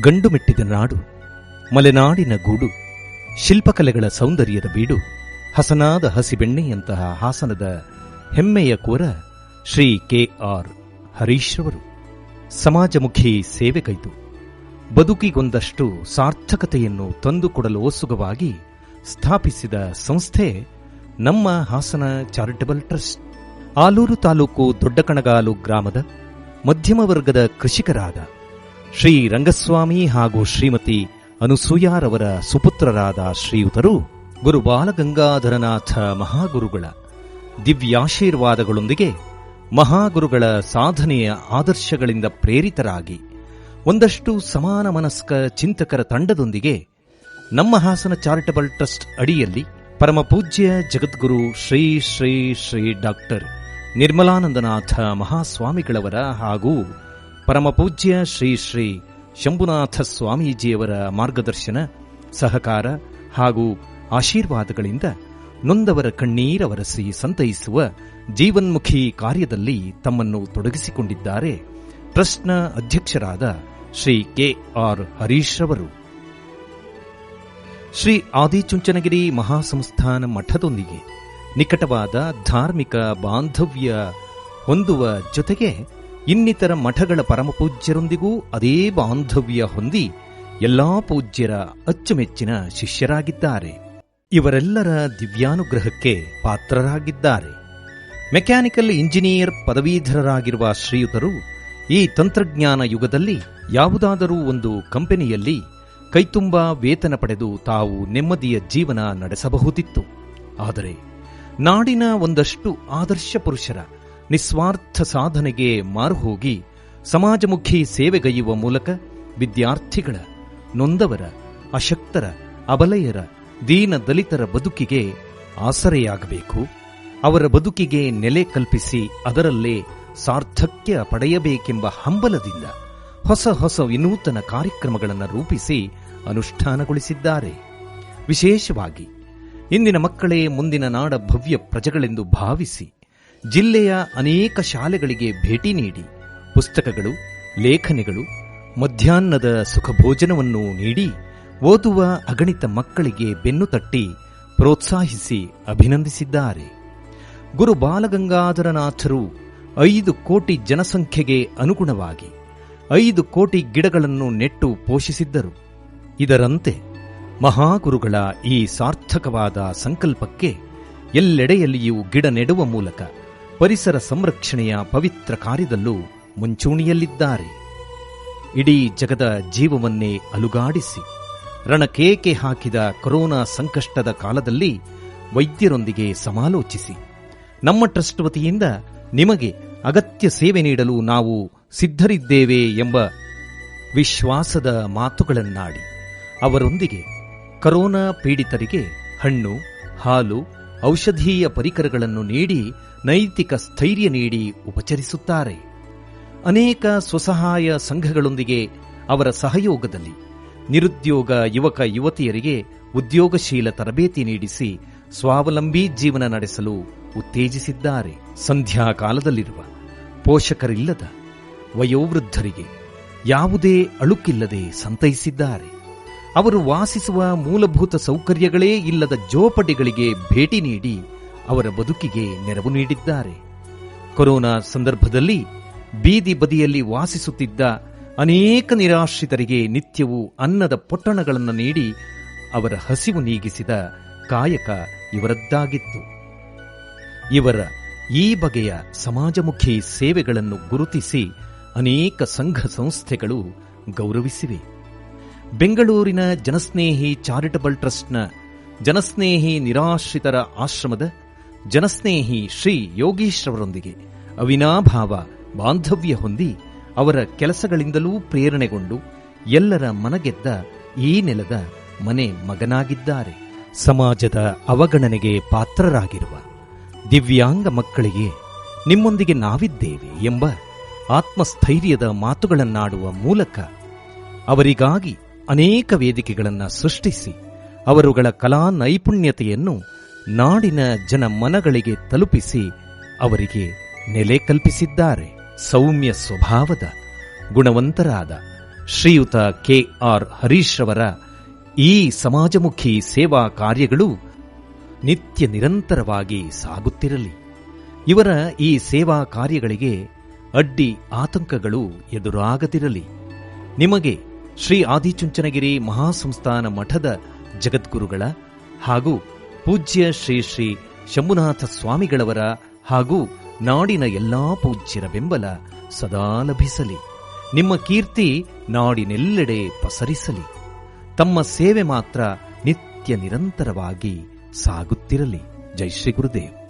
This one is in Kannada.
ಗಂಡು ಮೆಟ್ಟಿದ ನಾಡು, ಮಲೆನಾಡಿನ ಗೂಡು, ಶಿಲ್ಪಕಲೆಗಳ ಸೌಂದರ್ಯದ ಬೀಡು, ಹಸನಾದ ಹಸಿಬೆಣ್ಣೆಯಂತಹ ಹಾಸನದ ಹೆಮ್ಮೆಯ ಕೋರ ಶ್ರೀ ಕೆ ಆರ್ ಹರೀಶ್ರವರು ಸಮಾಜಮುಖಿ ಸೇವೆಗೈದು, ಬದುಕಿಗೊಂದಷ್ಟು ಸಾರ್ಥಕತೆಯನ್ನು ತಂದುಕೊಡಲು ಒಸುಗವಾಗಿ ಸ್ಥಾಪಿಸಿದ ಸಂಸ್ಥೆ ನಮ್ಮ ಹಾಸನ ಚಾರಿಟಬಲ್ ಟ್ರಸ್ಟ್. ಆಲೂರು ತಾಲೂಕು ದೊಡ್ಡಕಣಗಾಲು ಗ್ರಾಮದ ಮಧ್ಯಮ ವರ್ಗದ ಕೃಷಿಕರಾದ ಶ್ರೀ ರಂಗಸ್ವಾಮಿ ಹಾಗೂ ಶ್ರೀಮತಿ ಅನುಸೂಯಾರವರ ಸುಪುತ್ರರಾದ ಶ್ರೀಯುತರು ಗುರು ಬಾಲಗಂಗಾಧರನಾಥ ಮಹಾಗುರುಗಳ ದಿವ್ಯಾಶೀರ್ವಾದಗಳೊಂದಿಗೆ ಮಹಾಗುರುಗಳ ಸಾಧನೆಯ ಆದರ್ಶಗಳಿಂದ ಪ್ರೇರಿತರಾಗಿ ಒಂದಷ್ಟು ಸಮಾನ ಮನಸ್ಕ ಚಿಂತಕರ ತಂಡದೊಂದಿಗೆ ನಮ್ಮ ಹಾಸನ ಚಾರಿಟಬಲ್ ಟ್ರಸ್ಟ್ ಅಡಿಯಲ್ಲಿ ಪರಮಪೂಜ್ಯ ಜಗದ್ಗುರು ಶ್ರೀ ಶ್ರೀ ಶ್ರೀ ಡಾಕ್ಟರ್ ನಿರ್ಮಲಾನಂದನಾಥ ಮಹಾಸ್ವಾಮಿಗಳವರ ಹಾಗೂ ಪರಮಪೂಜ್ಯ ಶ್ರೀ ಶ್ರೀ ಶಂಭುನಾಥ ಸ್ವಾಮೀಜಿಯವರ ಮಾರ್ಗದರ್ಶನ, ಸಹಕಾರ ಹಾಗೂ ಆಶೀರ್ವಾದಗಳಿಂದ ನೊಂದವರ ಕಣ್ಣೀರವರಸಿ ಸಂತೈಸುವ ಜೀವನ್ಮುಖಿ ಕಾರ್ಯದಲ್ಲಿ ತಮ್ಮನ್ನು ತೊಡಗಿಸಿಕೊಂಡಿದ್ದಾರೆ ಟ್ರಸ್ಟ್ನ ಅಧ್ಯಕ್ಷರಾದ ಶ್ರೀ ಕೆ ಆರ್ ಹರೀಶ್ ರವರು ಶ್ರೀ ಆದಿಚುಂಚನಗಿರಿ ಮಹಾಸಂಸ್ಥಾನ ಮಠದೊಂದಿಗೆ ನಿಕಟವಾದ ಧಾರ್ಮಿಕ ಬಾಂಧವ್ಯ ಹೊಂದುವ ಜೊತೆಗೆ ಇನ್ನಿತರ ಮಠಗಳ ಪರಮಪೂಜ್ಯರೊಂದಿಗೂ ಅದೇ ಬಾಂಧವ್ಯ ಹೊಂದಿ ಎಲ್ಲಾ ಪೂಜ್ಯರ ಅಚ್ಚುಮೆಚ್ಚಿನ ಶಿಷ್ಯರಾಗಿದ್ದಾರೆ. ಇವರೆಲ್ಲರ ದಿವ್ಯಾನುಗ್ರಹಕ್ಕೆ ಪಾತ್ರರಾಗಿದ್ದಾರೆ. ಮೆಕ್ಯಾನಿಕಲ್ ಇಂಜಿನಿಯರ್ ಪದವೀಧರರಾಗಿರುವ ಶ್ರೀಯುತರು ಈ ತಂತ್ರಜ್ಞಾನ ಯುಗದಲ್ಲಿ ಯಾವುದಾದರೂ ಒಂದು ಕಂಪನಿಯಲ್ಲಿ ಕೈತುಂಬ ವೇತನ ಪಡೆದು ತಾವು ನೆಮ್ಮದಿಯ ಜೀವನ ನಡೆಸಬಹುದಿತ್ತು. ಆದರೆ ನಾಡಿನ ಒಂದಷ್ಟು ಆದರ್ಶ ಪುರುಷರ ನಿಸ್ವಾರ್ಥ ಸಾಧನೆಗೆ ಮಾರುಹೋಗಿ ಸಮಾಜಮುಖಿ ಸೇವೆಗೈಯುವ ಮೂಲಕ ವಿದ್ಯಾರ್ಥಿಗಳ, ನೊಂದವರ, ಅಶಕ್ತರ, ಅಬಲೆಯರ, ದೀನ ದಲಿತರ ಬದುಕಿಗೆ ಆಸರೆಯಾಗಬೇಕು. ಅವರ ಬದುಕಿಗೆ ನೆಲೆ ಕಲ್ಪಿಸಿ ಅದರಲ್ಲೇ ಸಾರ್ಥಕ್ಯ ಪಡೆಯಬೇಕೆಂಬ ಹಂಬಲದಿಂದ ಹೊಸ ಹೊಸ ವಿನೂತನ ಕಾರ್ಯಕ್ರಮಗಳನ್ನು ರೂಪಿಸಿ ಅನುಷ್ಠಾನಗೊಳಿಸಿದ್ದಾರೆ. ವಿಶೇಷವಾಗಿ, ಇಂದಿನ ಮಕ್ಕಳೇ ಮುಂದಿನ ನಾಡ ಭವ್ಯ ಪ್ರಜೆಗಳೆಂದು ಭಾವಿಸಿ ಜಿಲ್ಲೆಯ ಅನೇಕ ಶಾಲೆಗಳಿಗೆ ಭೇಟಿ ನೀಡಿ ಪುಸ್ತಕಗಳು, ಲೇಖನಿಗಳು, ಮಧ್ಯಾಹ್ನದ ಸುಖಭೋಜನವನ್ನು ನೀಡಿ ಓದುವ ಅಗಣಿತ ಮಕ್ಕಳಿಗೆ ಬೆನ್ನು ತಟ್ಟಿ ಪ್ರೋತ್ಸಾಹಿಸಿ ಅಭಿನಂದಿಸಿದ್ದಾರೆ. ಗುರು ಬಾಲಗಂಗಾಧರನಾಥರು ಐದು ಕೋಟಿ ಜನಸಂಖ್ಯೆಗೆ ಅನುಗುಣವಾಗಿ ಐದು ಕೋಟಿ ಗಿಡಗಳನ್ನು ನೆಟ್ಟು ಪೋಷಿಸಿದ್ದರು. ಇದರಂತೆ ಮಹಾಗುರುಗಳ ಈ ಸಾರ್ಥಕವಾದ ಸಂಕಲ್ಪಕ್ಕೆ ಎಲ್ಲೆಡೆಯಲ್ಲಿಯೂ ಗಿಡ ನೆಡುವ ಮೂಲಕ ಪರಿಸರ ಸಂರಕ್ಷಣೆಯ ಪವಿತ್ರ ಕಾರ್ಯದಲ್ಲೂ ಮುಂಚೂಣಿಯಲ್ಲಿದ್ದಾರೆ. ಇಡೀ ಜಗದ ಜೀವವನ್ನೇ ಅಲುಗಾಡಿಸಿ ರಣಕೇಕೆ ಹಾಕಿದ ಕೊರೋನಾ ಸಂಕಷ್ಟದ ಕಾಲದಲ್ಲಿ ವೈದ್ಯರೊಂದಿಗೆ ಸಮಾಲೋಚಿಸಿ, ನಮ್ಮ ಟ್ರಸ್ಟ್ ವತಿಯಿಂದ ನಿಮಗೆ ಅಗತ್ಯ ಸೇವೆ ನೀಡಲು ನಾವು ಸಿದ್ಧರಿದ್ದೇವೆ ಎಂಬ ವಿಶ್ವಾಸದ ಮಾತುಗಳನ್ನಾಡಿ, ಅವರೊಂದಿಗೆ ಕರೋನಾ ಪೀಡಿತರಿಗೆ ಹಣ್ಣು, ಹಾಲು ಔಷಧೀಯ ಪರಿಕರಗಳನ್ನು ನೀಡಿ, ನೈತಿಕ ಸ್ಥೈರ್ಯ ನೀಡಿ ಉಪಚರಿಸುತ್ತಾರೆ. ಅನೇಕ ಸ್ವಸಹಾಯ ಸಂಘಗಳೊಂದಿಗೆ ಅವರ ಸಹಯೋಗದಲ್ಲಿ ನಿರುದ್ಯೋಗ ಯುವಕ ಯುವತಿಯರಿಗೆ ಉದ್ಯೋಗಶೀಲ ತರಬೇತಿ ನೀಡಿಸಿ ಸ್ವಾವಲಂಬಿ ಜೀವನ ನಡೆಸಲು ಉತ್ತೇಜಿಸಿದ್ದಾರೆ. ಸಂಧ್ಯಾ ಕಾಲದಲ್ಲಿರುವ ಪೋಷಕರಿಲ್ಲದ ವಯೋವೃದ್ಧರಿಗೆ ಯಾವುದೇ ಅಳುಕಿಲ್ಲದೆ ಸಂತೈಸಿದ್ದಾರೆ. ಅವರು ವಾಸಿಸುವ ಮೂಲಭೂತ ಸೌಕರ್ಯಗಳೇ ಇಲ್ಲದ ಜೋಪಡಿಗಳಿಗೆ ಭೇಟಿ ನೀಡಿ ಅವರ ಬದುಕಿಗೆ ನೆರವು ನೀಡಿದ್ದಾರೆ. ಕೊರೋನಾ ಸಂದರ್ಭದಲ್ಲಿ ಬೀದಿ ಬದಿಯಲ್ಲಿ ವಾಸಿಸುತ್ತಿದ್ದ ಅನೇಕ ನಿರಾಶ್ರಿತರಿಗೆ ನಿತ್ಯವೂ ಅನ್ನದ ಪೊಟ್ಟಣಗಳನ್ನು ನೀಡಿ ಅವರ ಹಸಿವು ನೀಗಿಸಿದ ಕಾಯಕ ಇವರದ್ದಾಗಿತ್ತು. ಇವರ ಈ ಬಗೆಯ ಸಮಾಜಮುಖಿ ಸೇವೆಗಳನ್ನು ಗುರುತಿಸಿ ಅನೇಕ ಸಂಘ ಸಂಸ್ಥೆಗಳು ಗೌರವಿಸಿವೆ. ಬೆಂಗಳೂರಿನ ಜನಸ್ನೇಹಿ ಚಾರಿಟಬಲ್ ಟ್ರಸ್ಟ್ನ ಜನಸ್ನೇಹಿ ನಿರಾಶ್ರಿತರ ಆಶ್ರಮದ ಜನಸ್ನೇಹಿ ಶ್ರೀ ಯೋಗೀಶ್ರವರೊಂದಿಗೆ ಅವಿನಾಭಾವ ಬಾಂಧವ್ಯ ಹೊಂದಿ ಅವರ ಕೆಲಸಗಳಿಂದಲೂ ಪ್ರೇರಣೆಗೊಂಡು ಎಲ್ಲರ ಮನಗೆದ್ದ ಈ ನೆಲದ ಮನೆ ಮಗನಾಗಿದ್ದಾರೆ. ಸಮಾಜದ ಅವಗಣನೆಗೆ ಪಾತ್ರರಾಗಿರುವ ದಿವ್ಯಾಂಗ ಮಕ್ಕಳಿಗೆ ನಿಮ್ಮೊಂದಿಗೆ ನಾವಿದ್ದೇವೆ ಎಂಬ ಆತ್ಮಸ್ಥೈರ್ಯದ ಮಾತುಗಳನ್ನಾಡುವ ಮೂಲಕ ಅವರಿಗಾಗಿ ಅನೇಕ ವೇದಿಕೆಗಳನ್ನು ಸೃಷ್ಟಿಸಿ ಅವರುಗಳ ಕಲಾ ನೈಪುಣ್ಯತೆಯನ್ನು ನಾಡಿನ ಜನ ಮನಗಳಿಗೆ ತಲುಪಿಸಿ ಅವರಿಗೆ ನೆಲೆ ಕಲ್ಪಿಸಿದ್ದಾರೆ. ಸೌಮ್ಯ ಸ್ವಭಾವದ ಗುಣವಂತರಾದ ಶ್ರೀಯುತ ಕೆ ಆರ್ ಹರೀಶ್ ರವರ ಈ ಸಮಾಜಮುಖಿ ಸೇವಾ ಕಾರ್ಯಗಳು ನಿತ್ಯ ನಿರಂತರವಾಗಿ ಸಾಗುತ್ತಿರಲಿ. ಇವರ ಈ ಸೇವಾ ಕಾರ್ಯಗಳಿಗೆ ಅಡ್ಡಿ ಆತಂಕಗಳು ಎದುರಾಗದಿರಲಿ. ನಿಮಗೆ ಶ್ರೀ ಆದಿಚುಂಚನಗಿರಿ ಮಹಾಸಂಸ್ಥಾನ ಮಠದ ಜಗದ್ಗುರುಗಳ ಹಾಗೂ ಪೂಜ್ಯ ಶ್ರೀ ಶ್ರೀ ಶಂಭುನಾಥ ಸ್ವಾಮಿಗಳವರ ಹಾಗೂ ನಾಡಿನ ಎಲ್ಲಾ ಪೂಜ್ಯರ ಬೆಂಬಲ ಸದಾ ಲಭಿಸಲಿ. ನಿಮ್ಮ ಕೀರ್ತಿ ನಾಡಿನೆಲ್ಲೆಡೆ ಪಸರಿಸಲಿ. ತಮ್ಮ ಸೇವೆ ಮಾತ್ರ ನಿತ್ಯ ನಿರಂತರವಾಗಿ ಸಾಗುತ್ತಿರಲಿ. ಜೈ ಶ್ರೀ ಗುರುದೇವ್.